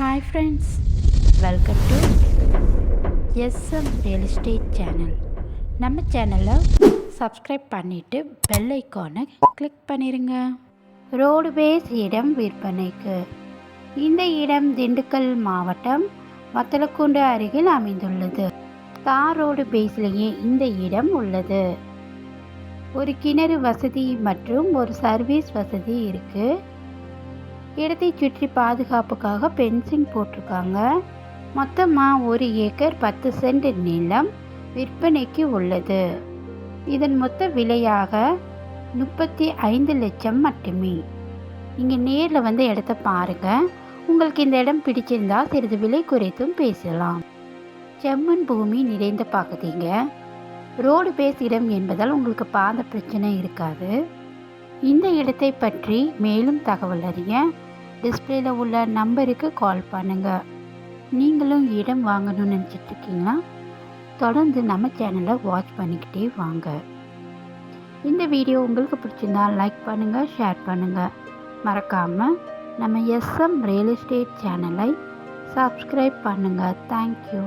Hi friends welcome to SM real estate channel நம்ம சேனலை subscribe பண்ணிவிட்டு பெல் ஐக்கானை கிளிக் பண்ணிடுங்க ரோடு பேஸ் இடம் விற்பனைக்கு. இந்த இடம் திண்டுக்கல் மாவட்டம் வத்தலக்குண்டு அருகில் அமைந்துள்ளது. தார் ரோடு பேஸ்லேயே இந்த இடம் உள்ளது. ஒரு கிணறு வசதி மற்றும் ஒரு சர்வீஸ் வசதி இருக்குது இடத்தை சுற்றி பாதுகாப்புக்காக பென்சிங் போட்டிருக்காங்க. மொத்தமாக ஒரு ஏக்கர் பத்து சென்ட் நிலம் விற்பனைக்கு உள்ளது. இதன் மொத்த விலையாக முப்பத்தி ஐந்து லட்சம் மட்டுமே. நீங்கள் நேரில் வந்து இடத்த பாருங்கள் உங்களுக்கு இந்த இடம் பிடிச்சிருந்தா சிறிது விலை குறைத்தும் பேசலாம். செம்மண் பூமி நிறைந்த பகுதிங்க. ரோடு பேஸ் இடம் என்பதால் உங்களுக்கு பாத பிரச்சனை இருக்காது. இந்த இடத்தை பற்றி மேலும் தகவல் அறிய டிஸ்பிளேல உள்ள நம்பருக்கு கால் பண்ணுங்கள் நீங்களும் இடம் வாங்கணும்னு நினச்சிட்டு இருக்கீங்களா? தொடர்ந்து நம்ம சேனலை வாட்ச் பண்ணிக்கிட்டே வாங்க. இந்த வீடியோ உங்களுக்கு பிடிச்சிருந்தா லைக் பண்ணுங்கள் ஷேர் பண்ணுங்கள் மறக்காமல் நம்ம எஸ்எம் ரியல் எஸ்டேட் சேனலை சப்ஸ்கிரைப் பண்ணுங்கள் தேங்க்யூ